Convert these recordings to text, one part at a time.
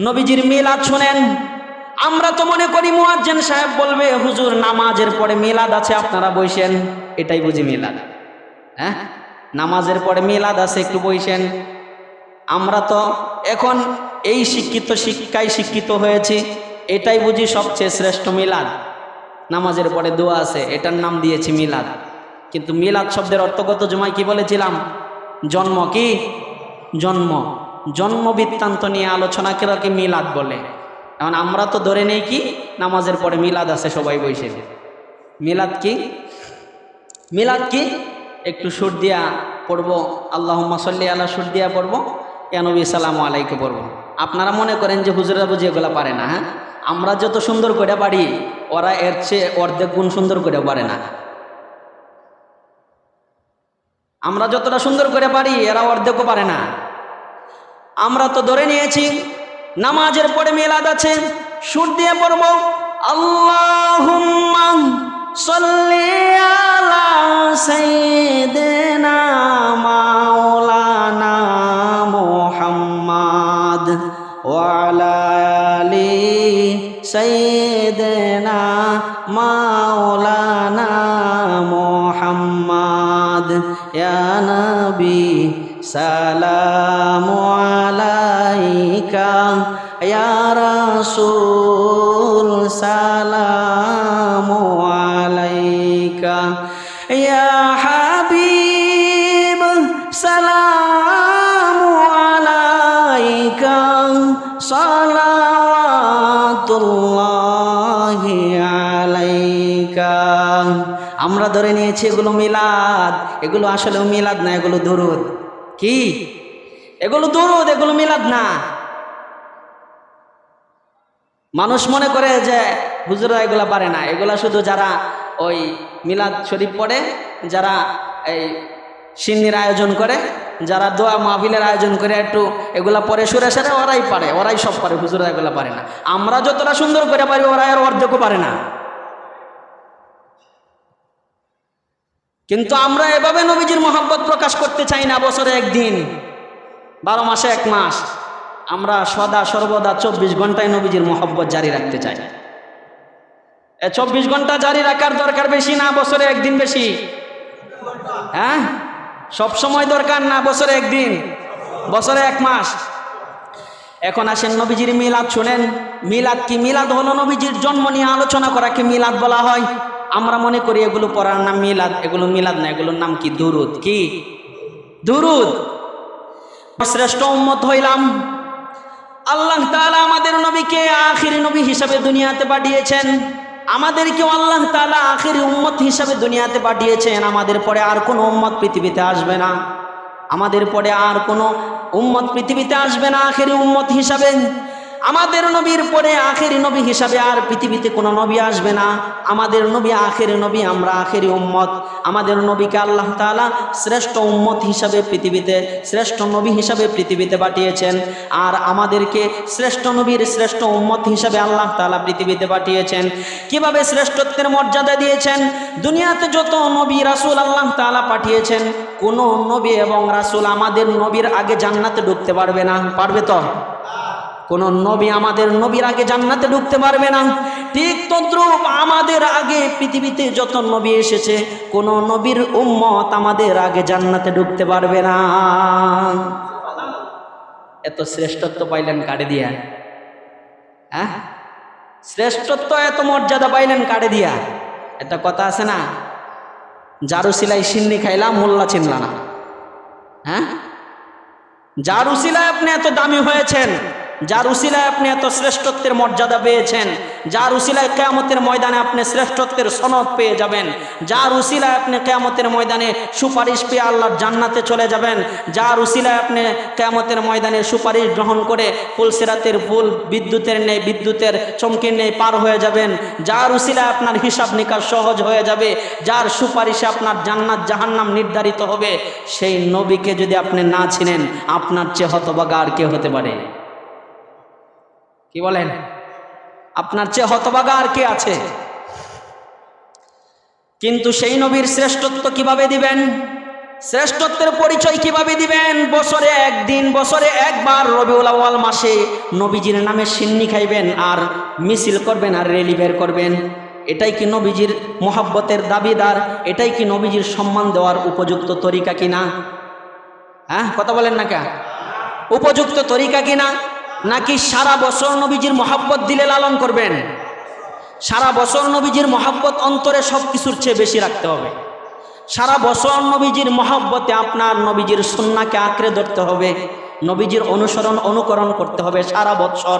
নবীজির মিলাদ শোনেন। আমরা তো মনে করি মুয়াজ্জেন সাহেব বলবে, হুজুর, নামাজের পরে মিলাদ আছে, আপনারা বইসেন। এটাই বুঝি মিলাদ। হ্যাঁ? নামাজের পরে মিলাদ আছে, একটু বইসেন। আমরা তো এখন এই শিক্ষিত শিক্ষায় শিক্ষিত হয়েছি, এটাই বুঝি সবচেয়ে শ্রেষ্ঠ মিলাদ। নামাজের পরে দোয়া আছে, এটার নাম দিয়েছি মিলাদ। কিন্তু মিলাদ শব্দের অর্থগত জমায় কি বলেছিলাম? জন্ম কি? জন্ম। জন্ম বৃত্তান্ত নিয়ে আলোচনা কি মিলাদ বলে? এখন আমরা তো ধরে নেই কি নামাজের পরে মিলাদ আছে, সবাই বসে। মিলাদ কি? মিলাদ কি? একটু সুর দিয়া পড়ব আল্লাহ সাল্লি আল্লাহ সুর দিয়া পড়ব ইয়ানবী সালাম আলাইকে পড়ব। আপনারা মনে করেন যে হুজুরা বুঝি এগুলো পারে না হ্যাঁ? আমরা যত সুন্দর করে পারি, ওরা এর চেয়ে অর্ধেক গুণ সুন্দর করে পারে না। আমরা যতটা সুন্দর করে পারি, এরা অর্ধেকও পারে না। আমরা তো ধরে নিয়েছি, নামাজের পরে মেলাদ আছে, সুর দিয়ে পড়ব। আল্লাহুম্মা সাল্লি আলা সাইয়্যিদিনা মাওলানা মুহাম্মাদ ওয়া আলা আলি সাইয়্যিদিনা মাওলানা মুহাম্মাদ। ইয়া নবী রাসূল সালামু আলাইকা। ইয়া হাবিব, সালামু আলাইকা। সালাওয়াতুল্লাহি আলাইকা। আমরা ধরে নিয়েছি এগুলো মিলাদ। এগুলো আসলে মিলাদ না, এগুলো দুরুদ। কি? এগুলো দুরুদ, এগুলো মিলাদ না। মানুষ মনে করে যে হুজুরা এগুলা পারে না। এগুলা শুধু যারা ওই মিলাদ শরীফ পড়ে, যারা এই সিন্নির আয়োজন করে, যারা দোয়া মাহফিলের আয়োজন করে একটু এগুলা পরে সুরে সেরে, ওরাই পারে, ওরাই সব পারে হুজুরা এগুলা পারে না। আমরা যতটা সুন্দর করে পারি ওরা আর অর্ধেকও পারে না। কিন্তু আমরা এভাবে নবীজির মোহাম্মত প্রকাশ করতে চাই না বছরে একদিন, বারো মাসে এক মাস। আমরা সদা সর্বদা চব্বিশ ঘন্টায় নবীজির মোহব্বত জারি রাখতে চাই। চব্বিশ ঘণ্টা জারি রাখার দরকার বেশি না, বছরে একদিন বেশি? হ্যাঁ? সব সময় দরকার না, বছরে একদিন? বছরে এক মাস? এখন আসেন নবীজির মিলাদ শুনেন। মিলাদ কি মিলাদ হলো? নবীজির জন্ম নিয়ে আলোচনা করাকে মিলাদ বলা হয়। আমরা মনে করি এগুলো পড়ার নাম মিলাদ, এগুলো মিলাদ না, এগুলোর নাম কি দুরুদ? কি? দুরুদ। শ্রেষ্ঠ উম্মত হইলাম। আল্লাহ তালা আমাদের নবীকে আখির নবী হিসাবে দুনিয়াতে পাঠিয়েছেন। আমাদেরকেও আল্লাহ তালা আখির উম্মত হিসাবে দুনিয়াতে পাঠিয়েছেন। আমাদের পরে আর কোনো উম্মত পৃথিবীতে আসবে না। আমাদের পরে আর কোনো উম্মত পৃথিবীতে আসবে না আখেরি উম্মত হিসাবে। আমাদের নবীর পরে আখেরি নবী হিসাবে আর পৃথিবীতে কোনো নবী আসবে না। আমাদের নবী আখেরি নবী, আমরা আখেরি উম্মত। আমাদের নবীকে আল্লাহ তাআলা শ্রেষ্ঠ উম্মত হিসাবে পৃথিবীতে, শ্রেষ্ঠ নবী হিসাবে পৃথিবীতে পাঠিয়েছেন। আর আমাদেরকে শ্রেষ্ঠ নবীর শ্রেষ্ঠ উম্মত হিসাবে আল্লাহ তাআলা পৃথিবীতে পাঠিয়েছেন। কীভাবে শ্রেষ্ঠত্বের মর্যাদা দিয়েছেন? দুনিয়াতে যত নবী, রাসূল আল্লাহ তালা পাঠিয়েছেন, কোনো নবী এবং রাসূল আমাদের নবীর আগে জান্নাতে ঢুকতে পারবে না। পারবে তো? কোন নবী আমাদের নবীর আগে জান্নাতে ঢুকতে পারবে না। ঠিক তদ্রূপ আমাদের আগে পৃথিবীতে যত নবী এসেছে, কোন নবীর উম্মত আমাদের আগে জান্নাতে ঢুকতে পারবে না। এত শ্রেষ্ঠত্ব পাইলেন কাড়ে দিয়া? হ্যাঁ? শ্রেষ্ঠত্ব এত মর্যাদা পাইলেন কাড়ে দিয়া? একটা কথা আছে না জারু সিলাই সিন্নি খাইলাম, মোল্লা চিনলা না। হ্যাঁ? যার উসিলায় আপনি এত দামি হয়েছেন। যার উসিলায় আপনি এত শ্রেষ্ঠত্বের মর্যাদা পেয়েছেন, যার উসিলায় কেয়ামতের ময়দানে আপনি শ্রেষ্ঠত্বের সনদ পেয়ে যাবেন, যার উসিলায় আপনি কেয়ামতের ময়দানে সুপারিশ পেয়ে আল্লাহর জান্নাতে চলে যাবেন, যার উসিলায় আপনি কেয়ামতের ময়দানে সুপারিশ গ্রহণ করে ফুলসিরাতের ফুল, বিদ্যুতের নেই, বিদ্যুতের চমকের নেই পার হয়ে যাবেন, যার উসিলায় আপনার হিসাব নিকাশ সহজ হয়ে যাবে, যার সুপারিশে আপনার জান্নাত জাহান্নাম নির্ধারিত হবে, সেই নবীকে যদি আপনি না ছিলেন আপনার চেয়ে হতবাগা আর কে হতে পারে? কি বলেন? আপনার চেয়ে হতবাগা আর কে আছে? কিন্তু সেই নবীর শ্রেষ্ঠত্ব কীভাবে দিবেন? শ্রেষ্ঠত্বের পরিচয় কীভাবে দিবেন? বছরে একদিন, বছরে একবার রবিউল আউয়াল মাসে নবীজির নামে সিন্নি খাইবেন আর মিছিল করবেন আর রেলি বের করবেন। এটাই কি নবীজির মোহাব্বতের দাবিদার? এটাই কি নবীজির সম্মান দেওয়ার উপযুক্ত তরিকা কিনা? হ্যাঁ কথা বলেন না কে? উপযুক্ত তরিকা কিনা? নাকি সারা বছর নবীজির মহাব্বত দিলে লালন করবেন? সারা বছর নবীজির মহাব্বত অন্তরে সব কিছুর চেয়ে বেশি রাখতে হবে। সারা বছর নবীজির মহাব্বতে আপনার নবীজির সন্নাকে আঁকড়ে ধরতে হবে। নবীজির অনুসরণ, অনুকরণ করতে হবে সারা বছর।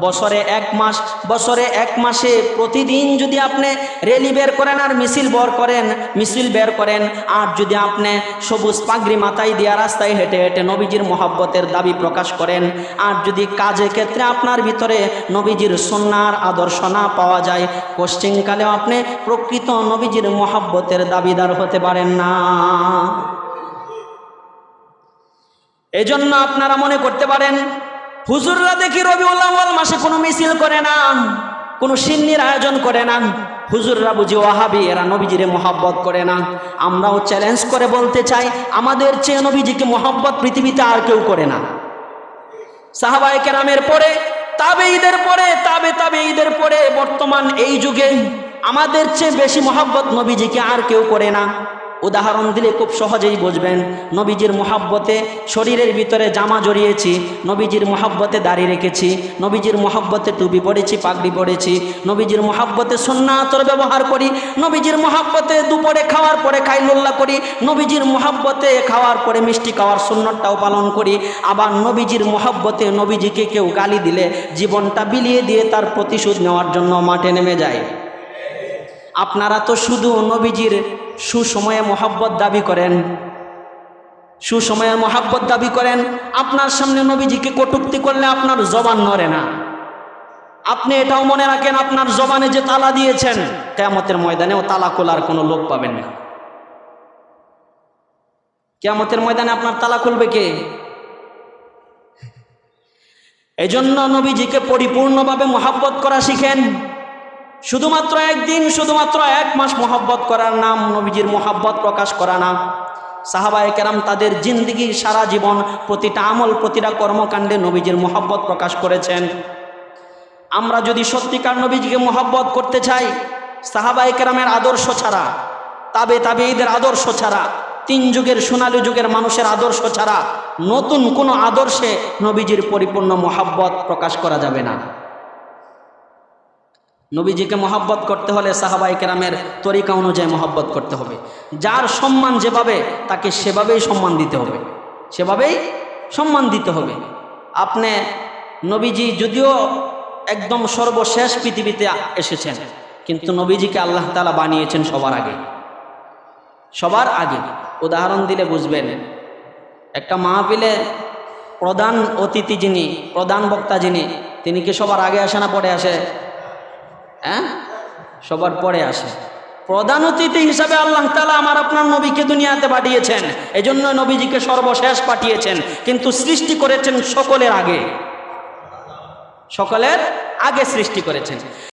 বছরে এক মাস, বছরে এক মাসে প্রতিদিন যদি আপনি রেলি বের করেন আর মিছিল বর করেন, মিছিল বের করেন, আর যদি আপনি সবুজ পাগড়ি মাথায় দিয়া রাস্তায় হেঁটে হেঁটে নবীজির মহাব্বতের দাবি প্রকাশ করেন, আর যদি কাজে ক্ষেত্রে আপনার ভিতরে নবীজির সন্ন্যার আদর্শ না পাওয়া যায় পশ্চিমকালেও আপনি প্রকৃত নবীজির মহাব্বতের দাবিদার হতে পারেন না। এজন্য আপনারা মনে করতে পারেন, হুজুররা দেখি রবিউল আউয়াল মাসে কোনো মিছিল করে না, কোনো সিন্নির আয়োজন করে না। হুজুররা বুঝি ওয়াহাবি, এরা নবীজিরে মহাব্বত করে না। আমরাও চ্যালেঞ্জ করে বলতে চাই, আমাদের চেয়ে নবীজিকে মহাব্বত পৃথিবীতে আর কেউ করে না। সাহাবাই কেরামের পরে তাবে ঈদের পরে, তাবে তাবে ঈদের পরে, বর্তমান এই যুগে আমাদের চেয়ে বেশি মহাব্বত নবীজিকে আর কেউ করে না। উদাহরণ দিলে খুব সহজেই বুঝবেন, নবীজির মহাব্বতে শরীরের ভিতরে জামা জড়িয়েছি, নবীজির মহাব্বতে দাঁড়িয়ে রেখেছি, নবীজির মহাব্বতে টুপি পড়েছি পাগড়ি পরেছি, নবীজির মহাব্বতে সন্ন্যাতর ব্যবহার করি, নবীজির মহাব্বতে দুপুরে খাওয়ার পরে খাই লোল্লা করি, নবীজির মহাব্বতে খাওয়ার পরে মিষ্টি খাওয়ার সুন্নতটাও পালন করি, আবার নবীজির মহাব্বতে নবীজিকে কেউ গালি দিলে জীবনটা বিলিয়ে দিয়ে তার প্রতিশোধ নেওয়ার জন্য মাঠে নেমে যায়। আপনারা তো শুধু নবীজির সুসময়ে মহাব্বত দাবি করেন। সুসময়ে মহাব্বত দাবি করেন, আপনার সামনে নবীজিকে কটুক্তি করলে আপনার জবান নড়ে না। আপনি এটাও মনে রাখেন, আপনার জবানে যে তালা দিয়েছেন, কেয়ামতের ময়দানেও তালা খোলার কোনো লোক পাবেন না। কেয়ামতের ময়দানে আপনার তালা খুলবে কে? এজন্য নবীজিকে পরিপূর্ণভাবে মহাব্বত করা শিখেন। শুধুমাত্র একদিন, শুধুমাত্র এক মাস মহাব্বত করার নাম নবীজির মহাব্বত প্রকাশ করা না। সাহাবায় কেরাম তাদের জিন্দগির সারা জীবন প্রতিটা আমল, প্রতিটা কর্মকাণ্ডে নবীজির মহাব্বত প্রকাশ করেছেন। আমরা যদি সত্যিকার নবীজিকে মহাব্বত করতে চাই সাহাবাই কেরামের আদর্শ ছাড়া, তাবে তাবে ঈদের আদর্শ ছাড়া, তিন যুগের সোনালী যুগের মানুষের আদর্শ ছাড়া, নতুন কোনো আদর্শে নবীজির পরিপূর্ণ মহাব্বত প্রকাশ করা যাবে না। নবীজিকে মহাব্বত করতে হলে সাহাবাই কেরামের তরিকা অনুযায়ী মহাব্বত করতে হবে। যার সম্মান যেভাবে, তাকে সেভাবেই সম্মান দিতে হবে। সেভাবেই সম্মান দিতে হবে। আপনি নবীজি যদিও একদম সর্বশেষ পৃথিবীতে এসেছেন, কিন্তু নবীজিকে আল্লাহ তালা বানিয়েছেন সবার আগে। সবার আগে। উদাহরণ দিলে বুঝবেন, একটা মাহফিলে প্রধান অতিথি যিনি, প্রধান বক্তা যিনি, তিনি কি সবার আগে আসে না পরে আসে? হ্যাঁ? সবার পরে আসে। প্রধান অতিথি হিসাবে আল্লাহ তালা আমার আপনার নবীকে দুনিয়াতে পাঠিয়েছেন। এই জন্য নবীজিকে সর্বশেষ পাঠিয়েছেন। কিন্তু সৃষ্টি করেছেন সকলের আগে। সকলের আগে সৃষ্টি করেছেন।